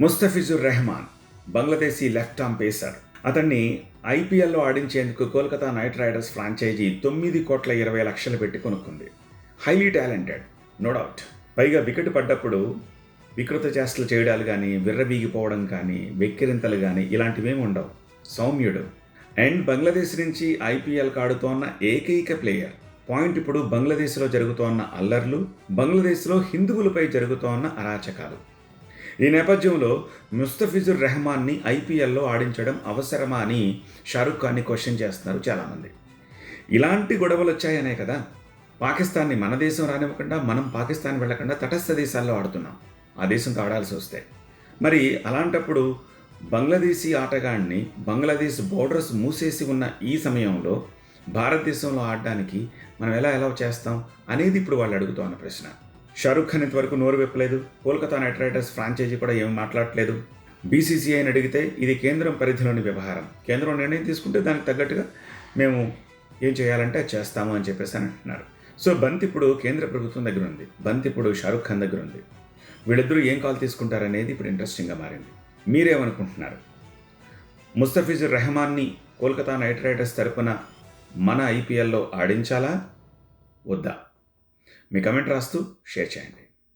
Mustafizur Rahman Bangladeshi left arm pacer. అతన్ని ఐపీఎల్లో ఆడించేందుకు కోల్కతా నైట్ రైడర్స్ ఫ్రాంచైజీ తొమ్మిది కోట్ల ఇరవై లక్షలు పెట్టి కొనుక్కుంది. Highly talented no doubt. పైగా వికెట్ పడ్డప్పుడు వికృత చేష్టలు చేయడాలు కానీ విర్రబీగిపోవడం కానీ వెక్కిరింతలు కానీ ఇలాంటివేమి ఉండవు. సౌమ్యుడు. అండ్ బంగ్లాదేశ్ నుంచి ఐపీఎల్ ఆడుతోన్న ఏకైక ప్లేయర్. పాయింట్ ఇప్పుడు బంగ్లాదేశ్లో జరుగుతోన్న అల్లర్లు బంగ్లాదేశ్లో హిందువులపై జరుగుతోన్న అరాచకాలు. ఈ నేపథ్యంలో ముస్తఫిజుర్ రెహమాన్ని ఐపీఎల్లో ఆడించడం అవసరమా అని షారుఖ్ ఖాన్ని క్వశ్చన్ చేస్తున్నారు చాలామంది. ఇలాంటి గొడవలు వచ్చాయనే కదా. పాకిస్తాన్ని మన దేశం రానివ్వకుండా మనం పాకిస్తాన్ వెళ్ళకుండా తటస్థ దేశాల్లో ఆడుతున్నాం. ఆ దేశంతో ఆడాల్సి వస్తే. మరి అలాంటప్పుడు బంగ్లాదేశీ ఆటగాడిని బంగ్లాదేశ్ బోర్డర్స్ మూసేసి ఉన్న ఈ సమయంలో భారతదేశంలో ఆడడానికి మనం ఎలా ఎలా చేస్తాం అనేది ఇప్పుడు వాళ్ళు అడుగుతున్న ప్రశ్న. షారూఖ్ ఖాన్ ఇంతవరకు నోరు విప్పలేదు. కోల్కతా నైట్ రైడర్స్ ఫ్రాంచైజీ కూడా ఏం మాట్లాడట్లేదు. బీసీసీఐని అడిగితే ఇది కేంద్రం పరిధిలోని వ్యవహారం. కేంద్రం నిర్ణయం తీసుకుంటే దానికి తగ్గట్టుగా మేము ఏం చేయాలంటే అది చేస్తాము అని చెప్పేసి అని అంటున్నారు. సో బంతి ఇప్పుడు కేంద్ర ప్రభుత్వం దగ్గర ఉంది. బంతి ఇప్పుడు షారుఖ్ ఖాన్ దగ్గర ఉంది. వీళ్ళిద్దరూ ఏం కాల్ తీసుకుంటారనేది ఇప్పుడు ఇంట్రెస్టింగ్గా మారింది. మీరేమనుకుంటున్నారు? ముస్తఫిజుర్ రెహమాన్ని కోల్కతా నైట్ రైడర్స్ తరపున మన ఐపీఎల్లో ఆడించాలా? వద్దా? మీ కమెంట్ రాస్తూ షేర్ చేయండి.